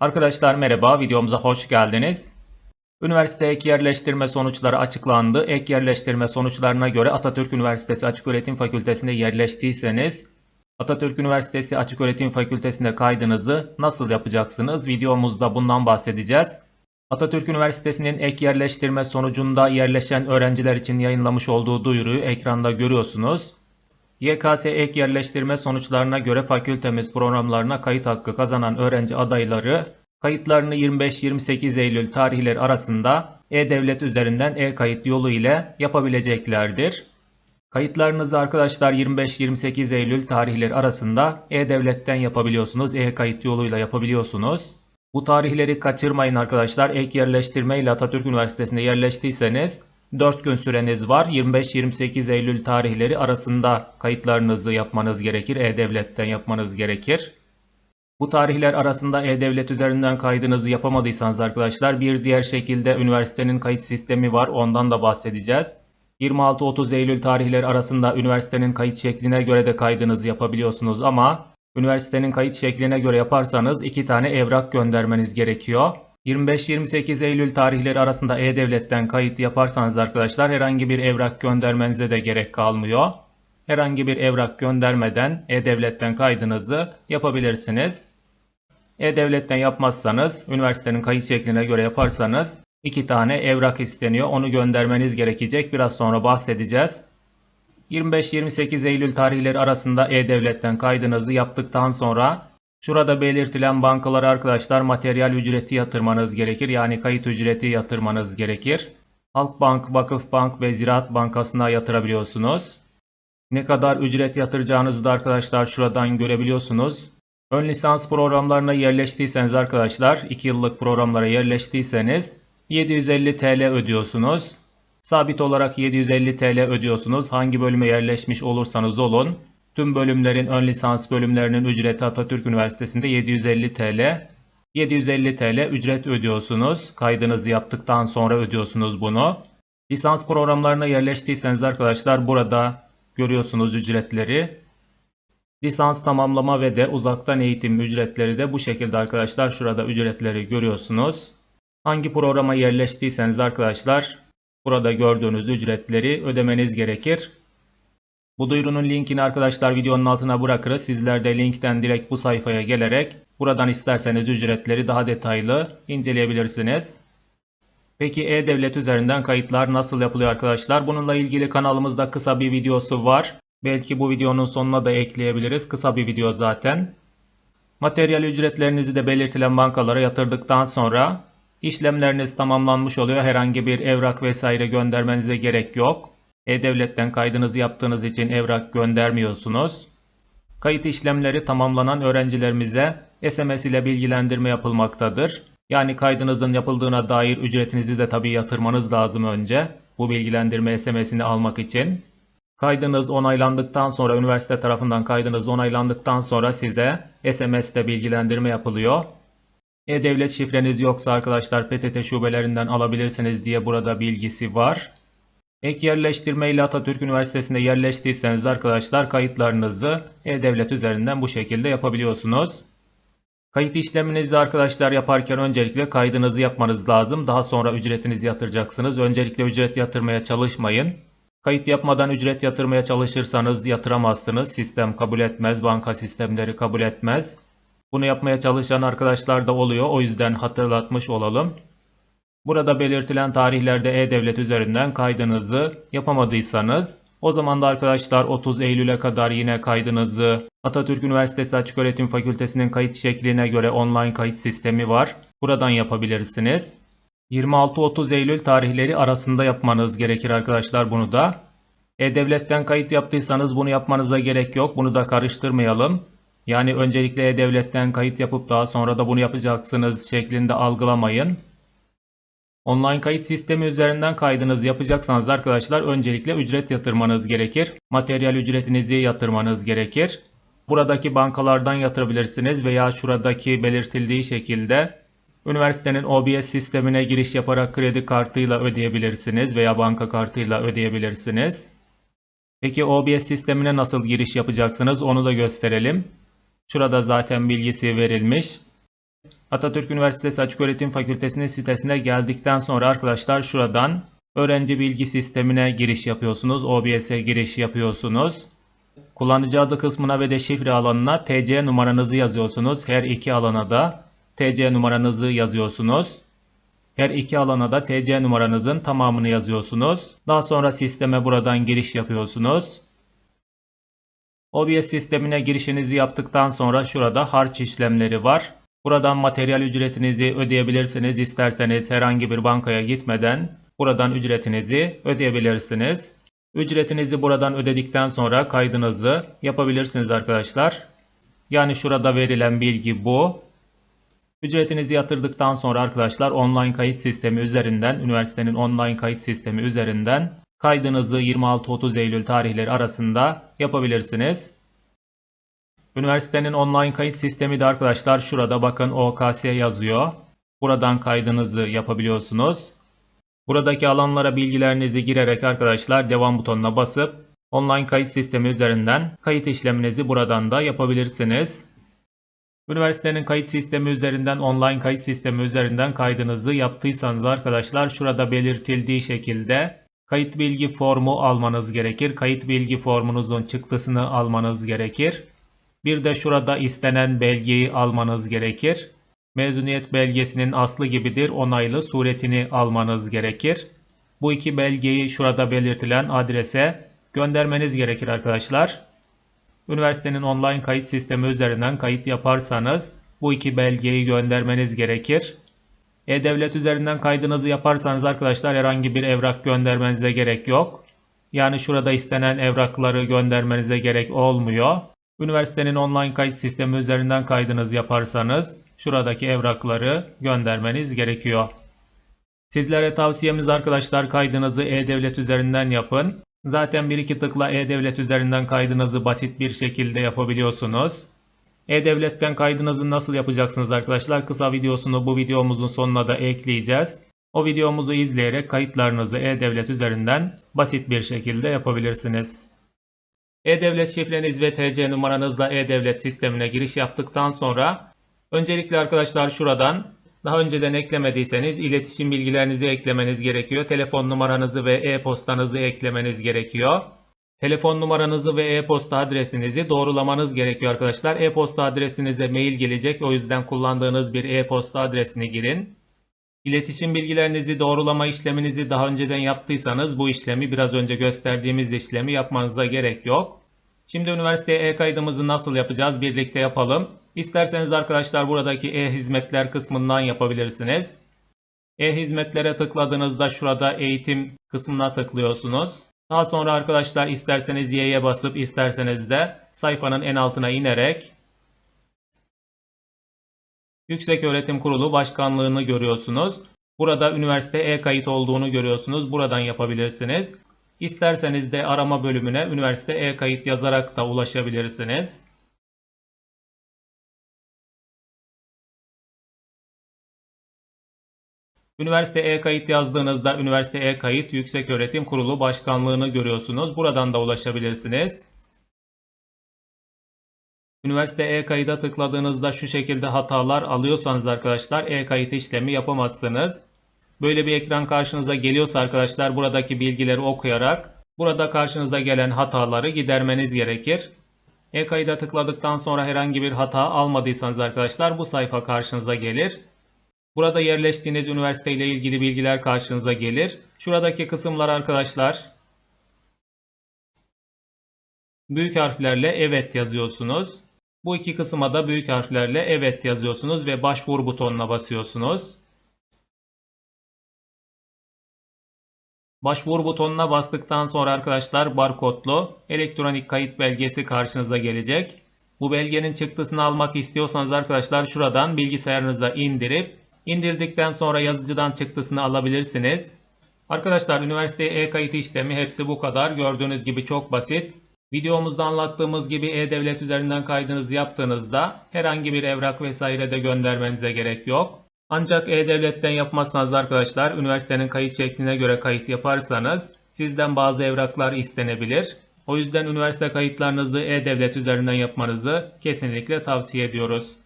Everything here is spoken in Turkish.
Arkadaşlar merhaba, videomuza hoş geldiniz. Üniversite ek yerleştirme sonuçları açıklandı. Ek yerleştirme sonuçlarına göre Atatürk Üniversitesi Açıköğretim Fakültesi'nde yerleştiyseniz Atatürk Üniversitesi Açıköğretim Fakültesi'nde kaydınızı nasıl yapacaksınız? Videomuzda bundan bahsedeceğiz. Atatürk Üniversitesi'nin ek yerleştirme sonucunda yerleşen öğrenciler için yayınlamış olduğu duyuruyu ekranda görüyorsunuz. YKS ek yerleştirme sonuçlarına göre fakültemiz programlarına kayıt hakkı kazanan öğrenci adayları kayıtlarını 25-28 Eylül tarihleri arasında e-devlet üzerinden e-kayıt yolu ile yapabileceklerdir. Kayıtlarınızı arkadaşlar 25-28 Eylül tarihleri arasında e-devletten yapabiliyorsunuz, e-kayıt yoluyla yapabiliyorsunuz. Bu tarihleri kaçırmayın arkadaşlar. Ek yerleştirme ile Atatürk Üniversitesi'nde yerleştiyseniz 4 gün süreniz var. 25-28 Eylül tarihleri arasında kayıtlarınızı yapmanız gerekir. E-Devlet'ten yapmanız gerekir. Bu tarihler arasında E-Devlet üzerinden kaydınızı yapamadıysanız arkadaşlar bir diğer şekilde üniversitenin kayıt sistemi var. Ondan da bahsedeceğiz. 26-30 Eylül tarihleri arasında üniversitenin kayıt şekline göre de kaydınızı yapabiliyorsunuz ama üniversitenin kayıt şekline göre yaparsanız iki tane evrak göndermeniz gerekiyor. 25-28 Eylül tarihleri arasında E-Devlet'ten kayıt yaparsanız arkadaşlar herhangi bir evrak göndermenize de gerek kalmıyor. Herhangi bir evrak göndermeden E-Devlet'ten kaydınızı yapabilirsiniz. E-Devlet'ten yapmazsanız, üniversitenin kayıt şekline göre yaparsanız iki tane evrak isteniyor. Onu göndermeniz gerekecek. Biraz sonra bahsedeceğiz. 25-28 Eylül tarihleri arasında E-Devlet'ten kaydınızı yaptıktan sonra şurada belirtilen bankalara arkadaşlar materyal ücreti yatırmanız gerekir. Yani kayıt ücreti yatırmanız gerekir. Halkbank, Vakıfbank ve Ziraat Bankası'na yatırabiliyorsunuz. Ne kadar ücret yatıracağınızı da arkadaşlar şuradan görebiliyorsunuz. Ön lisans programlarına yerleştiyseniz arkadaşlar 2 yıllık programlara yerleştiyseniz 750 TL ödüyorsunuz. Sabit olarak 750 TL ödüyorsunuz. Hangi bölüme yerleşmiş olursanız olun. Tüm bölümlerin ön lisans bölümlerinin ücreti Atatürk Üniversitesi'nde 750 TL. 750 TL ücret ödüyorsunuz. Kaydınızı yaptıktan sonra ödüyorsunuz bunu. Lisans programlarına yerleştiyseniz arkadaşlar burada görüyorsunuz ücretleri. Lisans tamamlama ve de uzaktan eğitim ücretleri de bu şekilde arkadaşlar şurada ücretleri görüyorsunuz. Hangi programa yerleştiyseniz arkadaşlar burada gördüğünüz ücretleri ödemeniz gerekir. Bu duyurunun linkini arkadaşlar videonun altına bırakırız. Sizler de linkten direkt bu sayfaya gelerek buradan isterseniz ücretleri daha detaylı inceleyebilirsiniz. Peki E-Devlet üzerinden kayıtlar nasıl yapılıyor arkadaşlar? Bununla ilgili kanalımızda kısa bir videosu var. Belki bu videonun sonuna da ekleyebiliriz. Kısa bir video zaten. Materyal ücretlerinizi de belirtilen bankalara yatırdıktan sonra işlemleriniz tamamlanmış oluyor. Herhangi bir evrak vesaire göndermenize gerek yok. E-Devlet'ten kaydınızı yaptığınız için evrak göndermiyorsunuz. Kayıt işlemleri tamamlanan öğrencilerimize SMS ile bilgilendirme yapılmaktadır. Yani kaydınızın yapıldığına dair ücretinizi de tabii yatırmanız lazım önce. Bu bilgilendirme SMS'ini almak için. Kaydınız onaylandıktan sonra üniversite tarafından kaydınız onaylandıktan sonra size SMS'te bilgilendirme yapılıyor. E-Devlet şifreniz yoksa arkadaşlar PTT şubelerinden alabilirsiniz diye burada bilgisi var. Ek yerleştirme ile Atatürk Üniversitesi'nde yerleştiyseniz arkadaşlar kayıtlarınızı E-Devlet üzerinden bu şekilde yapabiliyorsunuz. Kayıt işleminizi arkadaşlar yaparken öncelikle kaydınızı yapmanız lazım. Daha sonra ücretinizi yatıracaksınız. Öncelikle ücret yatırmaya çalışmayın. Kayıt yapmadan ücret yatırmaya çalışırsanız yatıramazsınız. Sistem kabul etmez, banka sistemleri kabul etmez. Bunu yapmaya çalışan arkadaşlar da oluyor. O yüzden hatırlatmış olalım. Burada belirtilen tarihlerde E-Devlet üzerinden kaydınızı yapamadıysanız o zaman da arkadaşlar 30 Eylül'e kadar yine kaydınızı Atatürk Üniversitesi Açıköğretim Fakültesi'nin kayıt şekline göre online kayıt sistemi var. Buradan yapabilirsiniz. 26-30 Eylül tarihleri arasında yapmanız gerekir arkadaşlar bunu da. E-Devlet'ten kayıt yaptıysanız bunu yapmanıza gerek yok. Bunu da karıştırmayalım. Yani öncelikle E-Devlet'ten kayıt yapıp daha sonra da bunu yapacaksınız şeklinde algılamayın. Online kayıt sistemi üzerinden kaydınızı yapacaksanız arkadaşlar öncelikle ücret yatırmanız gerekir. Materyal ücretinizi yatırmanız gerekir. Buradaki bankalardan yatırabilirsiniz veya şuradaki belirtildiği şekilde üniversitenin OBS sistemine giriş yaparak kredi kartıyla ödeyebilirsiniz veya banka kartıyla ödeyebilirsiniz. Peki OBS sistemine nasıl giriş yapacaksınız onu da gösterelim. Şurada zaten bilgisi verilmiş. Atatürk Üniversitesi Açıköğretim Fakültesi'nin sitesine geldikten sonra arkadaşlar şuradan öğrenci bilgi sistemine giriş yapıyorsunuz. OBS'e giriş yapıyorsunuz. Kullanıcı adı kısmına ve de şifre alanına TC numaranızı yazıyorsunuz. Her iki alana da TC numaranızı yazıyorsunuz. Her iki alana da TC numaranızın tamamını yazıyorsunuz. Daha sonra sisteme buradan giriş yapıyorsunuz. OBS sistemine girişinizi yaptıktan sonra şurada harç işlemleri var. Buradan materyal ücretinizi ödeyebilirsiniz. İsterseniz herhangi bir bankaya gitmeden buradan ücretinizi ödeyebilirsiniz. Ücretinizi buradan ödedikten sonra kaydınızı yapabilirsiniz arkadaşlar. Yani şurada verilen bilgi bu. Ücretinizi yatırdıktan sonra arkadaşlar online kayıt sistemi üzerinden, üniversitenin online kayıt sistemi üzerinden kaydınızı 26-30 Eylül tarihleri arasında yapabilirsiniz. Üniversitenin online kayıt sistemi de arkadaşlar şurada bakın OKS yazıyor. Buradan kaydınızı yapabiliyorsunuz. Buradaki alanlara bilgilerinizi girerek arkadaşlar devam butonuna basıp online kayıt sistemi üzerinden kayıt işleminizi buradan da yapabilirsiniz. Üniversitenin kayıt sistemi üzerinden online kayıt sistemi üzerinden kaydınızı yaptıysanız arkadaşlar şurada belirtildiği şekilde kayıt bilgi formu almanız gerekir. Kayıt bilgi formunuzun çıktısını almanız gerekir. Bir de şurada istenen belgeyi almanız gerekir. Mezuniyet belgesinin aslı gibidir onaylı suretini almanız gerekir. Bu iki belgeyi şurada belirtilen adrese göndermeniz gerekir arkadaşlar. Üniversitenin online kayıt sistemi üzerinden kayıt yaparsanız bu iki belgeyi göndermeniz gerekir. E-Devlet üzerinden kaydınızı yaparsanız arkadaşlar herhangi bir evrak göndermenize gerek yok. Yani şurada istenen evrakları göndermenize gerek olmuyor. Üniversitenin online kayıt sistemi üzerinden kaydınızı yaparsanız şuradaki evrakları göndermeniz gerekiyor. Sizlere tavsiyemiz arkadaşlar kaydınızı E-Devlet üzerinden yapın. Zaten bir iki tıkla E-Devlet üzerinden kaydınızı basit bir şekilde yapabiliyorsunuz. E-Devlet'ten kaydınızı nasıl yapacaksınız arkadaşlar? Kısa videosunu bu videomuzun sonuna da ekleyeceğiz. O videomuzu izleyerek kayıtlarınızı E-Devlet üzerinden basit bir şekilde yapabilirsiniz. E-Devlet şifreniz ve TC numaranızla E-Devlet sistemine giriş yaptıktan sonra öncelikle arkadaşlar şuradan daha önceden eklemediyseniz iletişim bilgilerinizi eklemeniz gerekiyor. Telefon numaranızı ve e-postanızı eklemeniz gerekiyor. Telefon numaranızı ve e-posta adresinizi doğrulamanız gerekiyor arkadaşlar. E-posta adresinize mail gelecek. O yüzden kullandığınız bir e-posta adresini girin. İletişim bilgilerinizi doğrulama işleminizi daha önceden yaptıysanız bu işlemi biraz önce gösterdiğimiz işlemi yapmanıza gerek yok. Şimdi üniversiteye e-kaydımızı nasıl yapacağız birlikte yapalım. İsterseniz arkadaşlar buradaki e-hizmetler kısmından yapabilirsiniz. E-hizmetlere tıkladığınızda şurada eğitim kısmına tıklıyorsunuz. Daha sonra arkadaşlar isterseniz Y'ye basıp isterseniz de sayfanın en altına inerek Yükseköğretim Kurulu Başkanlığını görüyorsunuz. Burada üniversite e-kayıt olduğunu görüyorsunuz. Buradan yapabilirsiniz. İsterseniz de arama bölümüne üniversite e-kayıt yazarak da ulaşabilirsiniz. Üniversite e-kayıt yazdığınızda Üniversite e-kayıt Yükseköğretim Kurulu Başkanlığını görüyorsunuz. Buradan da ulaşabilirsiniz. Üniversite e-kayıda tıkladığınızda şu şekilde hatalar alıyorsanız arkadaşlar e-kayıt işlemi yapamazsınız. Böyle bir ekran karşınıza geliyorsa arkadaşlar buradaki bilgileri okuyarak burada karşınıza gelen hataları gidermeniz gerekir. E-kayıda tıkladıktan sonra herhangi bir hata almadıysanız arkadaşlar bu sayfa karşınıza gelir. Burada yerleştiğiniz üniversite ile ilgili bilgiler karşınıza gelir. Şuradaki kısımlar arkadaşlar büyük harflerle evet yazıyorsunuz. Bu iki kısma da büyük harflerle evet yazıyorsunuz ve başvur butonuna basıyorsunuz. Başvur butonuna bastıktan sonra arkadaşlar barkodlu elektronik kayıt belgesi karşınıza gelecek. Bu belgenin çıktısını almak istiyorsanız arkadaşlar şuradan bilgisayarınıza indirip indirdikten sonra yazıcıdan çıktısını alabilirsiniz. Arkadaşlar üniversiteye e-kayıt işlemi hepsi bu kadar. Gördüğünüz gibi çok basit. Videomuzda anlattığımız gibi e-devlet üzerinden kaydınızı yaptığınızda herhangi bir evrak vesaire de göndermenize gerek yok. Ancak e-devletten yapmazsanız arkadaşlar üniversitenin kayıt şekline göre kayıt yaparsanız sizden bazı evraklar istenebilir. O yüzden üniversite kayıtlarınızı e-devlet üzerinden yapmanızı kesinlikle tavsiye ediyoruz.